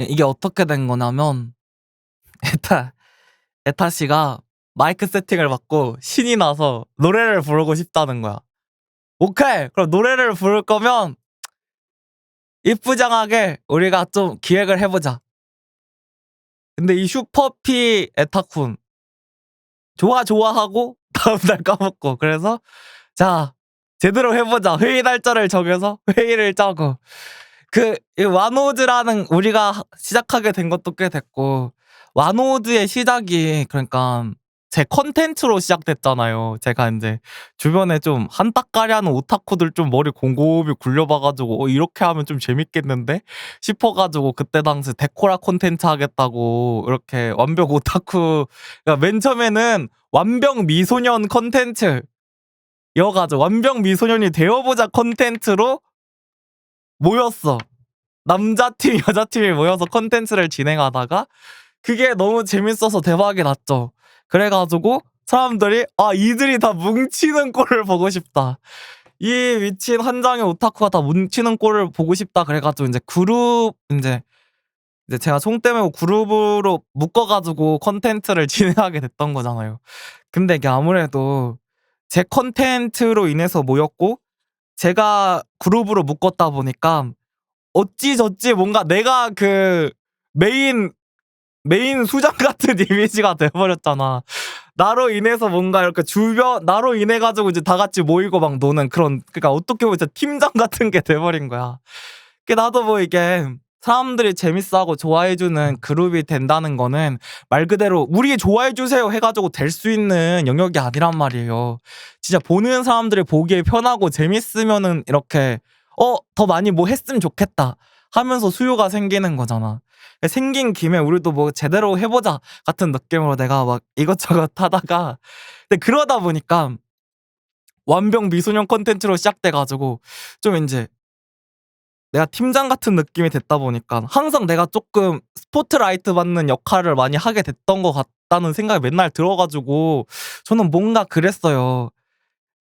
예 이게 어떻게 된 거냐면 에타 에타 씨가 마이크 세팅을 받고 신이 나서 노래를 부르고 싶다는 거야. 오케이. 그럼 노래를 부를 거면 이쁘장하게 우리가 좀 기획을 해 보자. 근데 이 슈퍼피 에타쿤 좋아 좋아 하고 다음날 까먹고 그래서 자 제대로 해보자 회의 날짜를 정해서 회의를 짜고 그 와노드라는 우리가 시작하게 된 것도 꽤 됐고 와노드의 시작이 그러니까 제 컨텐츠로 시작됐잖아요. 제가 인제 주변에 좀 한따까리 하는 오타쿠들 좀 머리 곰곰이 굴려봐 가지고 '어 이렇게 하면 좀 재밌겠는데?' 싶어 가지고 그때 당시 데코라 콘텐츠 하겠다고 이렇게 완벽 오타쿠 그러니까 맨 처음에는 완벽 미소년 컨텐츠 여 가지고 '완벽 미소년이 되어 보자.' 컨텐츠로 모였어. 남자팀, 여자팀이 모여서 컨텐츠를 진행하다가 그게 너무 재밌어서 대박이 났죠. 그래 가지고 사람들이 '아 이들이 다 뭉치는 꼴을 보고 싶다. 이 미친 한 장의 오타쿠가 다 뭉치는 꼴을 보고 싶다.' 그래 가지고 인제 그룹 인제 이제 제가 총대 메고 그룹으로 묶어 가지고 컨텐츠를 진행하게 됐던 거잖아요. 근데 이게 아무래도 제 컨텐츠로 인해서 모였고 제가 그룹으로 묶었다 보니까 어찌저찌 뭔가 내가 그 메인 메인 수장 같은 이미지가 돼 버렸잖아. 나로 인해서 뭔가 이렇게 주변 나로 인해 가지고 이제 다 같이 모이고 막 노는 그런 그러니까 어떻게 보면 진짜 팀장 같은 게 돼 버린 거야. 그 나도 뭐 이게 사람들이 재밌어하고 좋아해 주는 그룹이 된다는 거는 말 그대로 "우리 좋아해 주세요." 해 가지고 될 수 있는 영역이 아니란 말이에요. 진짜 보는 사람들이 보기에 편하고 재밌으면은 이렇게 '어 더 많이 뭐 했으면 좋겠다.' 하면서 수요가 생기는 거잖아. 생긴 김에 '우리도 뭐 제대로 해 보자.' 같은 느낌으로 내가 막 이것저것 하다가 근데 그러다 보니까 완벽 미소년 컨텐츠로 시작돼 가지고 좀 인제 내가 팀장 같은 느낌이 됐다 보니까 항상 내가 쪼끔 스포트라이트 받는 역할을 많이 하게 됐던 것 같다는 생각이 맨날 들어 가지고 저는 뭔가 그랬어요.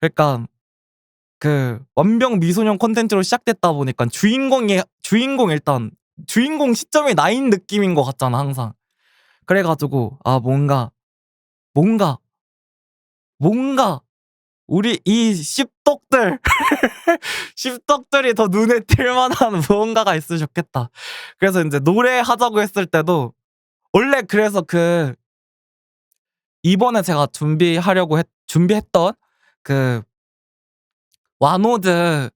그러니까 그 완벽 미소년 컨텐츠로 시작됐다 보니깐 주인공이 주인공 일단 주인공 시점이 나인 느낌인 것 같잖아 항상. 그래 가지고 아 뭔가, 뭔가, 뭔가 우리 이 씹덕들 씹덕들이 더 눈에 띌 만한 무언가가 있으면 좋겠다. 그래서 인제 노래 하자고 했을 때도 원래 그래서 그 이번에 제가 준비하려고 했 준비했던 그 와노드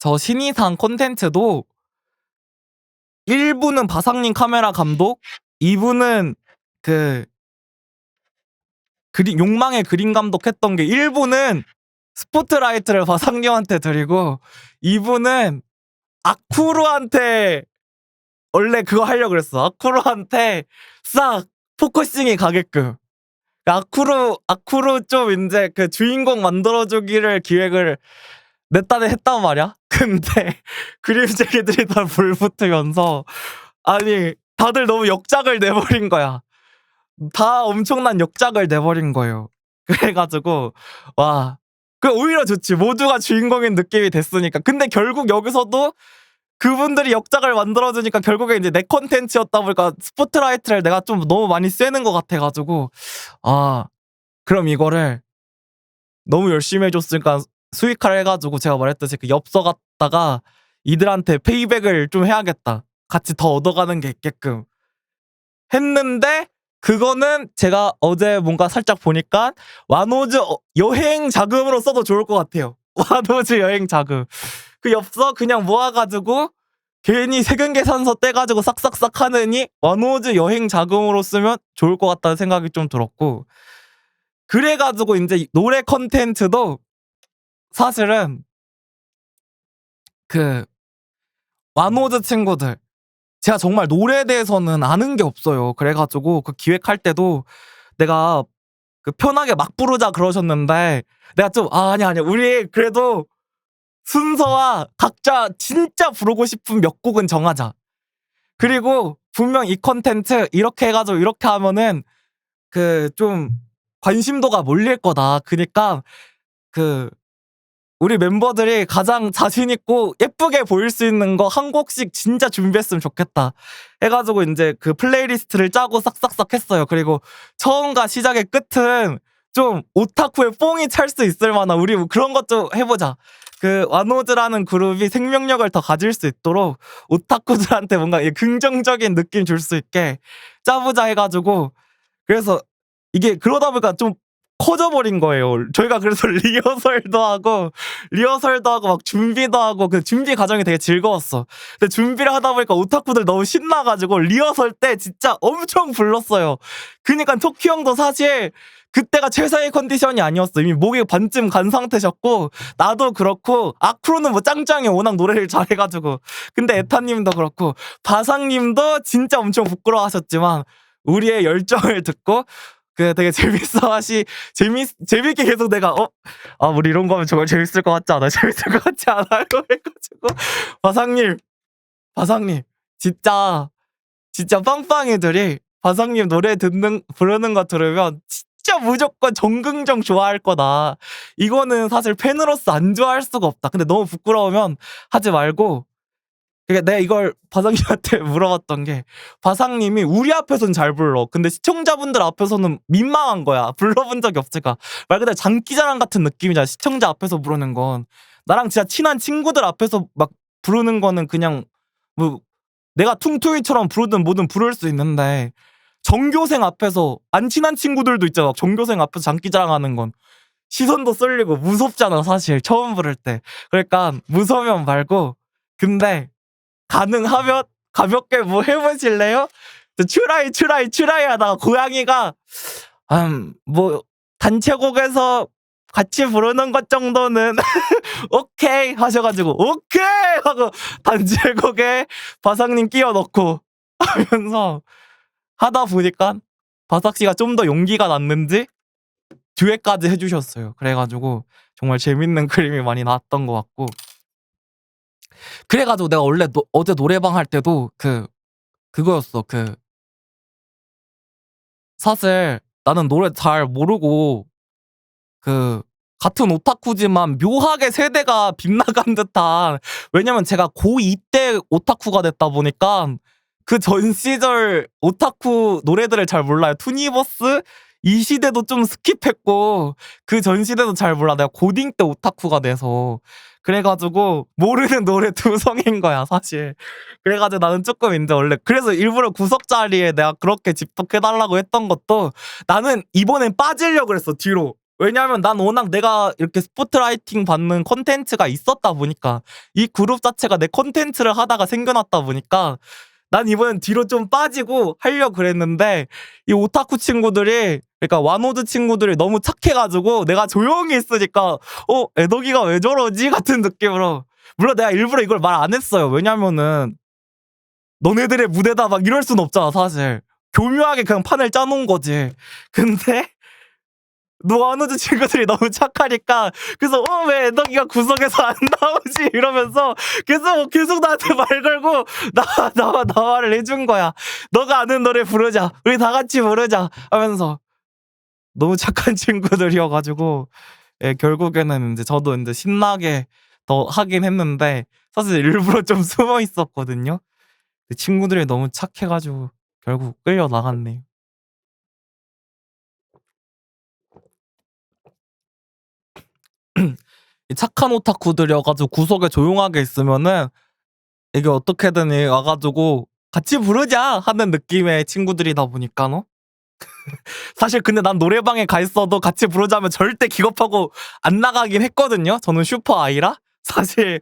저 신이상 콘텐츠도 1 부는 바상님 카메라 감독 2 부는 그 그림 욕망의 그림 감독 했던 게 1 부는 스포트라이트를 바상님한테 드리고 2 부는 아쿠루한테 원래 그거 하려고 그랬어. 아쿠루한테 싹 포커싱이 가게끔. 아쿠루 아쿠루 좀 인제 그 주인공 만들어 주기를 기획을 내 딴에 했단 말이야. 근데 그림쟁이들이 다 불붙으면서 아니 다들 너무 역작을 내 버린 거야. 다 엄청난 역작을 내 버린 거예요. 그래 가지고 와 그 오히려 좋지. 모두가 주인공인 느낌이 됐으니까. 근데 결국 여기서도 그분들이 역작을 만들어 주니까 결국에 인제 내 콘텐츠였다 보니까 스포트라이트를 내가 좀 너무 많이 쐬는 것 같아 가지고 아 그럼 이거를 너무 열심히 해 줬으니까 수익화를 해 가지고 제가 말했듯이 그 엽서 갖다가 이들한테 페이백을 좀 해야겠다. 같이 더 얻어가는 게 있게끔. 했는데 그거는 제가 어제 뭔가 살짝 보니까 와노즈 어 여행 자금으로 써도 좋을 것 같아요. 와노즈 여행 자금. 그 엽서 그냥 모아 가지고 괜히 세금 계산서 떼 가지고 싹싹싹 하느니 와노즈 여행 자금으로 쓰면 좋을 것 같다는 생각이 좀 들었고 그래 가지고 인제 노래 콘텐츠도 사실은 그 와노즈 친구들 제가 정말 노래에 대해서는 아는 게 없어요. 그래 가지고 그 기획할 때도 내가 그 편하게 막 부르자 그러셨는데 내가 좀 "아 아니야, 아니야. 우리 그래도 순서와 각자 진짜 부르고 싶은 몇 곡은 정하자. 그리고 분명 이 콘텐츠 이렇게 해 가지고 이렇게 하면은 그 좀 관심도가 몰릴 거다. 그니까 그 우리 멤버들이 가장 자신 있고 예쁘게 보일 수 있는 거 한 곡씩 진짜 준비했으면 좋겠다. 해가지고 이제 그 플레이리스트를 짜고 싹싹싹 했어요. 그리고 처음과 시작의 끝은 좀 오타쿠의 뽕이 찰 수 있을 만한 우리 그런 것 좀 해보자. 그 와노즈라는 그룹이 생명력을 더 가질 수 있도록 오타쿠들한테 뭔가 이 긍정적인 느낌 줄 수 있게 짜보자 해가지고 그래서 이게 그러다 보니까 좀 커져버린 거예요. 저희가 그래서 리허설도 하고 리허설도 하고 막 준비도 하고 그 준비 과정이 되게 즐거웠어. 근데 준비를 하다 보니까 오타쿠들 너무 신나가지고 리허설 때 진짜 엄청 불렀어요. 그니까 토키 형도 사실 그때가 최상의 컨디션이 아니었어. 이미 목이 반쯤 간 상태셨고 나도 그렇고 아크로는 뭐 짱짱이 워낙 노래를 잘해가지고 근데 에타님도 그렇고 바상님도 진짜 엄청 부끄러워하셨지만 우리의 열정을 듣고 그 되게 재밌어 하시 재밌 재밌게 계속 내가 어 아 우리 이런 거 하면 정말 재밌을 것 같지 않아? 재밌을 것 같지 않아요? 해가지고 바상님 바상님 진짜 진짜 빵빵이들이 바상님 노래 듣는 부르는 거 들으면 진짜 무조건 정긍정 좋아할 거다. 이거는 사실 팬으로서 안 좋아할 수가 없다. 근데 너무 부끄러우면 하지 말고 그러니까 내가 이걸 바상님한테 물어봤던 게 바상님이 우리 앞에서는 잘 불러. 근데 시청자분들 앞에서는 민망한 거야. 불러본 적이 없으니까 말 그대로 장기자랑 같은 느낌이잖아. 시청자 앞에서 부르는 건 나랑 진짜 친한 친구들 앞에서 막 부르는 거는 그냥 뭐 내가 퉁퉁이처럼 부르든 뭐든 부를 수 있는데 전교생 앞에서 안 친한 친구들도 있잖아. 전교생 앞에서 장기자랑하는 건 시선도 쏠리고 무섭잖아. 사실 처음 부를 때. 그러니까 무서면 말고 근데 가능하면 가볍게 뭐 해보실래요? 추라이 추라이 추라이 하다가 고양이가 음 뭐 단체곡에서 같이 부르는 것 정도는 오케이 하셔가지고 오케이 하고 단체곡에 바삭님 끼워 넣고 하면서 하다 보니까 바삭 씨가 좀 더 용기가 났는지 듀엣까지 해주셨어요. 그래가지고 정말 재밌는 그림이 많이 나왔던 것 같고 그래가지고 내가 원래 노- 어제 노래방 할 때도 그 그거였어 그 사실 나는 노래 잘 모르고 그 같은 오타쿠지만 묘하게 세대가 빗나간 듯한 왜냐면 제가 고2 때 오타쿠가 됐다 보니까 그 전 시절 오타쿠 노래들을 잘 몰라요. 투니버스 이 시대도 좀 스킵했고 그 전 시대도 잘 몰라. 내가 고딩 때 오타쿠가 돼서 그래가지고 모르는 노래 두성인 거야 사실. 그래가지고 나는 조금 이제 원래 그래서 일부러 구석 자리에 내가 그렇게 집독해달라고 했던 것도 나는 이번엔 빠지려고 그랬어 뒤로. 왜냐하면 난 워낙 내가 이렇게 스포트라이팅 받는 콘텐츠가 있었다 보니까 이 그룹 자체가 내 콘텐츠를 하다가 생겨났다 보니까 난 이번엔 뒤로 좀 빠지고 하려고 그랬는데 이 오타쿠 친구들이 그러니까 와노드 친구들이 너무 착해가지고 내가 조용히 있으니까 어 애덕이가 왜 저러지? 같은 느낌으로. 물론 내가 일부러 이걸 말 안 했어요. 왜냐면은 너네들의 무대다 막 이럴 순 없잖아 사실. 교묘하게 그냥 판을 짜놓은 거지. 근데 노아 누즈 친구들이 너무 착하니까 그래서 어 왜 애덕이가 구석에서 안 나오지? 이러면서 계속 계속 나한테 말 걸고 나와 나와 나와를 해준 거야. 너가 아는 노래 부르자. 우리 다 같이 부르자. 하면서 너무 착한 친구들이어가지고 예, 결국에는 이제 저도 이제 신나게 더 하긴 했는데 사실 일부러 좀 숨어 있었거든요. 그 친구들이 너무 착해가지고 결국 끌려 나갔네요. 이 착한 오타쿠들이어가지고 구석에 조용하게 있으면은 이게 어떻게든 이 와가지고 같이 부르자 하는 느낌의 친구들이다 보니까 너 사실 근데 난 노래방에 가 있어도 같이 부르자면 절대 기겁하고 안 나가긴 했거든요. 저는 슈퍼 아이라 사실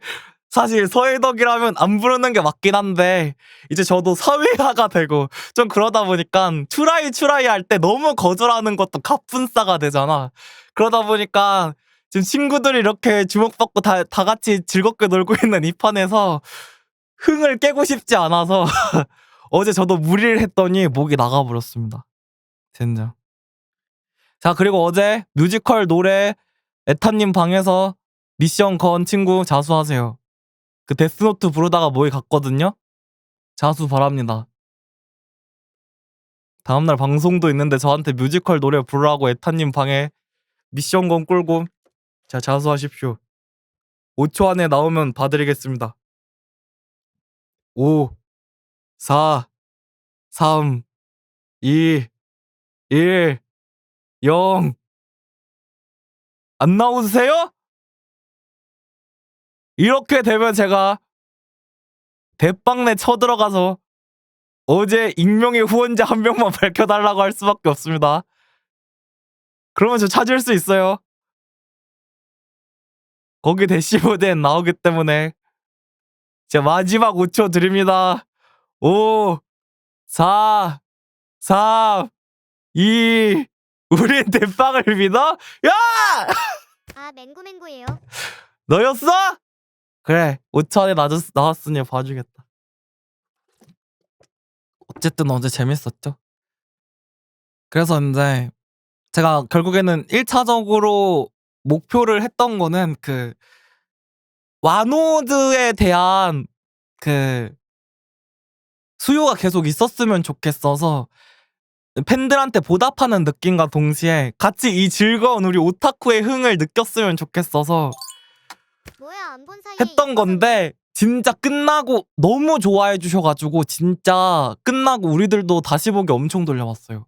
사실 서해덕이라면 안 부르는 게 맞긴 한데 이제 저도 사회화가 되고 좀 그러다 보니까 추라이 추라이 할 때 너무 거절하는 것도 갑분싸가 되잖아. 그러다 보니까 지금 친구들이 이렇게 주목받고 다, 다 같이 즐겁게 놀고 있는 이 판에서 흥을 깨고 싶지 않아서 어제 저도 무리를 했더니 목이 나가버렸습니다. 젠장. 자, 그리고 어제 뮤지컬 노래 에타님 방에서 미션 건 친구 자수하세요. 그 데스노트 부르다가 목이 갔거든요? 자수 바랍니다. 다음날 방송도 있는데 저한테 뮤지컬 노래 부르라고 에타님 방에 미션 건 끌고 자, 자수하십시오. 5초 안에 나오면 봐드리겠습니다. 5, 4, 3, 2, 1, 0. 안 나오세요? 이렇게 되면 제가 대빵내 쳐들어가서 어제 익명의 후원자 한 명만 밝혀달라고 할 수밖에 없습니다. 그러면 저 찾을 수 있어요. 거기 대시보드엔 나오기 때문에 자 마지막 5초 드립니다. 5, 4, 3, 2, 우린 대빵을 믿어? 야! 아 맹구맹구예요. 너였어? 그래 5초 안에 나왔, 나왔으니 봐주겠다. 어쨌든 어제 재밌었죠. 그래서 이제 제가 결국에는 1차적으로 목표를 했던 거는 그 와노드에 대한 그 수요가 계속 있었으면 좋겠어서 팬들한테 보답하는 느낌과 동시에 같이 이 즐거운 우리 오타쿠의 흥을 느꼈으면 좋겠어서 뭐야 했던 건데 진짜 끝나고 너무 좋아해 주셔가지고 진짜 끝나고 우리들도 다시 보기 엄청 돌려봤어요.